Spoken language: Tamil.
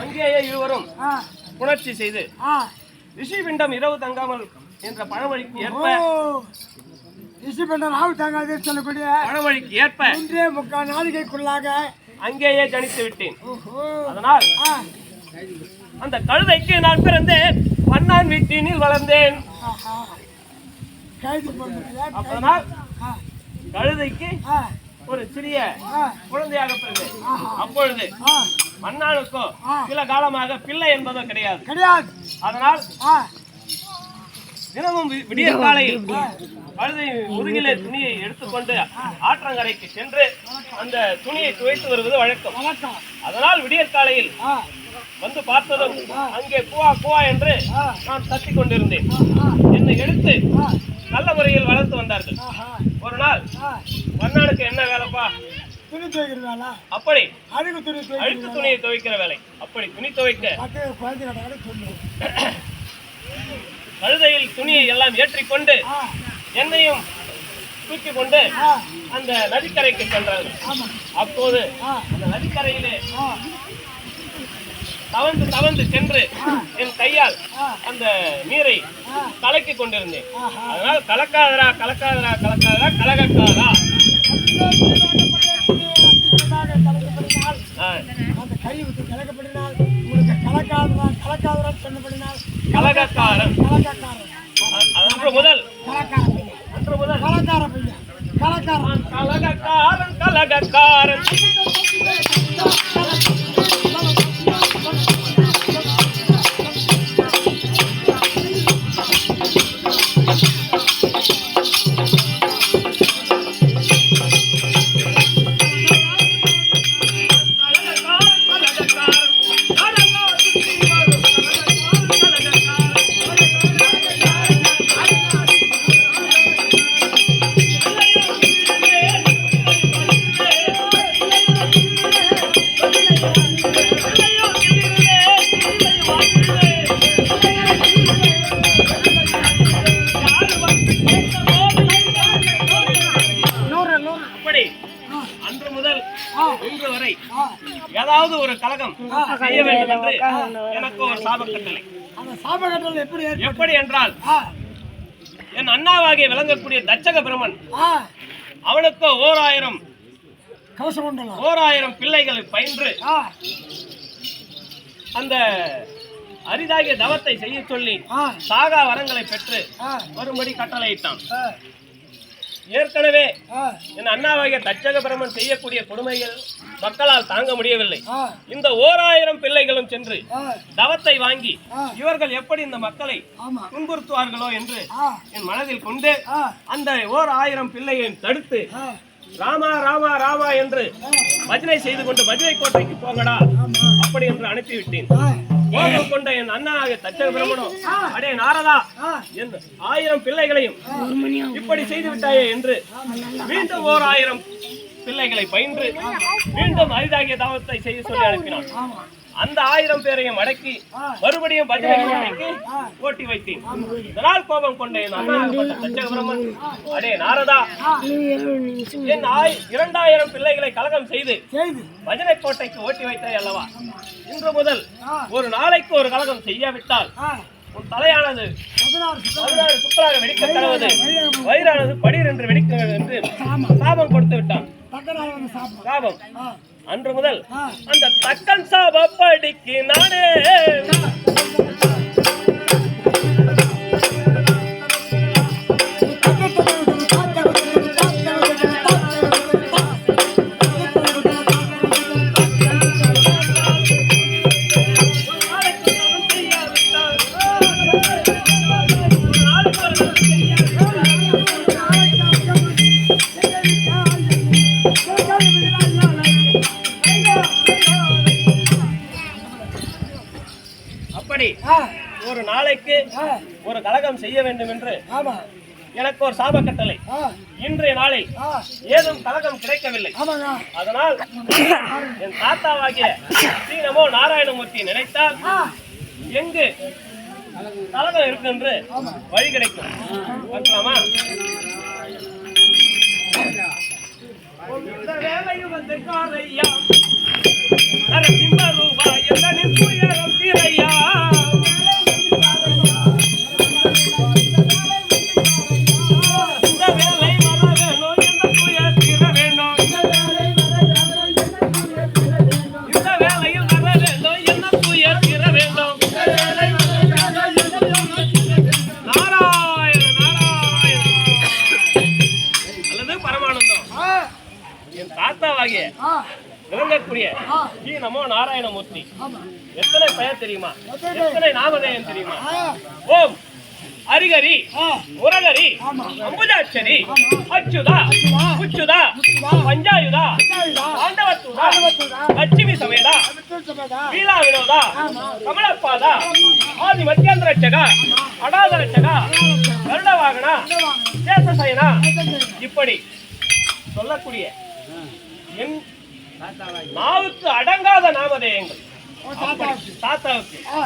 அங்கேயே இருவரும் புணர்ச்சி செய்து ரிஷிபிண்டம் இரவு தங்காமல் என்ற பழமொழிக்கு ஏற்ப ஓ. ரிஷி பண்ண ராவு தாங்காது சொல்லக்கூடிய பழமொழிக்கு ஏற்ப ஒன்றே முக்கால் நாளிகைக்குள்ளாக அங்கேயே ஜனித்து விட்டேன். அதனால் அந்த கழுதைக்கு நான் பிறந்தேன் மன்னான் வீட்டினில் வளர்ந்தேன். அதனால் கழுதைக்கு ஒரு சிறிய குழந்தையாக பிறந்தேன். அப்பொழுது ஆ. சில காலமாக பிள்ளை என்பதும் கிடையாது. கிடையாது. அதனால் தினமும் விடிய காலையில் கழுதை முதுகிலே துணியை எடுத்துக்கொண்டு ஆற்றங்கரைக்கு சென்று அந்த துணியை துவைத்து வருவது வழக்கம். அதனால் விடியற் காலையில் வந்து பார்த்ததும் அங்கே குவா குவா என்று. நான் தட்டிக் கொண்டிருந்தேன். என்னை எடுத்து நல்ல முறையில் வளர்த்து வந்தார்கள். ஒரு நாள் ஆ. மன்னானுக்கு என்ன வேலைப்பா? துணி துவைக்கிறதால? அப்படி. அழுகு துணி அழுக்கு துணியை துவைக்கிற வேலை. அப்படி துணி துவைக்க. பக்கத்து குழந்தை கட்டாலும் சொல்லுவோம் கழுதையில் துணியை எல்லாம் ஏற்றிக்கொண்டு என்னையும் தூக்கி கொண்டு அந்த நதிக்கரைக்கு சென்றார்கள். ஆமா. அப்போது அந்த நதிக்கரையிலே தவந்து தவந்து சென்று என் கையால். அந்த நீரை. கலக்கி கொண்டிருந்தேன். அதனால் கலக்காதரா கலக்காதரா கலக்காதரா கலகக்காதா கலக்கப்படினால் ஆ, அந்த கை விட்டு கலக்கப்படினால் உங்களுக்கு கலக்காதரா கலக்காதரா சொன்னபடினால் கலகக்காரன் கலக்காரன் அன்று முதல். கலக்கார பையன் அன்று முதல். கலக்கார பையன் கலக்காரன் கலகக்காரன் கலகக்காரன் கலகக்காரன், முதல் இன்று வரை ஏதாவது ஒரு கலகம் செய்ய வேண்டும் என்று எனக்கு ஒரு சாபக்கட்டளை. எப்படி என்றால் என் அண்ணாவாகிய விளங்கக்கூடிய தச்சக பிரமன் அவனுக்கு ஓர் ஆயிரம் ஓர் ஆயிரம் பிள்ளைகளை பயின்று அந்த அரிதாகிய தவத்தை செய்ய சொல்லி சாகா வரங்களை பெற்று வரும்படி கட்டளையிட்டான். ஏற்கனவே என் அண்ணாவாகிய தச்சக பிரமன் செய்யக்கூடிய கொடுமைகள் மக்களால் தாங்க முடியவில்லை. இந்த ஓர் ஆயிரம் பிள்ளைகளும் சென்று தவத்தை வாங்கி. இவர்கள் எப்படி இந்த மக்களை துன்புறுத்துவார்களோ என்று என் மனதில் கொண்டு அந்த ஓர் ஆயிரம் பிள்ளையை தடுத்து ராமா ராமா ராமா என்று பஜனை செய்து கொண்டு பஜனை கோட்டைக்கு போங்கடா அப்படி என்று அனுப்பிவிட்டேன். கோபம் கொண்ட என் அண்ணா தச்சக பிரமணம் அடே நாரதா என் ஆயிரம் பிள்ளைகளையும் இப்படி செய்து விட்டாயே என்று மீண்டும் ஓர் ஆயிரம் பிள்ளைகளை பயின்று மீண்டும் அரிதாகிய தாவத்தை செய்ய சொல்லி அனுப்பினான். அந்த ஆயிரம் பேரையும் அடக்கி மறுபடியும் பஜனை கோட்டைக்கு ஓட்டி வைத்தேன். இதனால் கோபம் கொண்ட என் அண்ணாகப்பட்ட தச்சக பிரம்மன் அடே நாரதா. என் ஆய் இரண்டாயிரம் பிள்ளைகளை கலகம் செய்து பஜனை கோட்டைக்கு ஓட்டி வைத்தாய் அல்லவா? இன்று முதல் ஒரு நாளைக்கு ஒரு கலகம் செய்யாவிட்டால் உன் தலையானது பதினாறு சுக்கராக வெடிக்க கடவுது வயிறானது. படீர் என்று வெடிக்க என்று சாபம் கொடுத்து விட்டான். சாபம். அன்று முதல் அந்த தக்கன் சாபப்படிக்கு நானே அப்படி ஒரு நாளைக்கு ஒரு கலகம் செய்ய வேண்டும் என்று ஆமா. எனக்கு ஒரு சாப கட்டளை. இன்றைய நாளில் ஆ. ஏதும் கலகம் கிடைக்கவில்லை. அதனால் என் தாத்தாவாகிய ஸ்ரீ நமோ நாராயணமூர்த்தி நினைத்தால் எங்கு கலகம் இருக்கு என்று வழி கிடைக்கும். பார்க்கலாமா? வேலையும் வந்து காரையா. விளங்கக்கூடிய ஆ. ஸ்ரீ நமோ நாராயணமூர்த்தி. எத்தனை பெயர் தெரியுமா? எத்தனை? நாமதேயம் தெரியுமா? ஓம். ஹரிகரி ஆ. முரகரி அம்புஜாட்சரி. அச்சுதா. முத்துதா. பஞ்சாயுதா. ஆண்டவத்துதா. லட்சுமி சமேதா. லீலா வினோதா. கமலப்பாதா. ஆதி மத்தியாந்திர ரட்சகா அடாத ரட்சகா கருட வாகனா சேஷசயனா. இப்படி சொல்லக்கூடிய என் நாவுக்கு அடங்காத நாமதேயங்கள். தாத்தாவுக்கு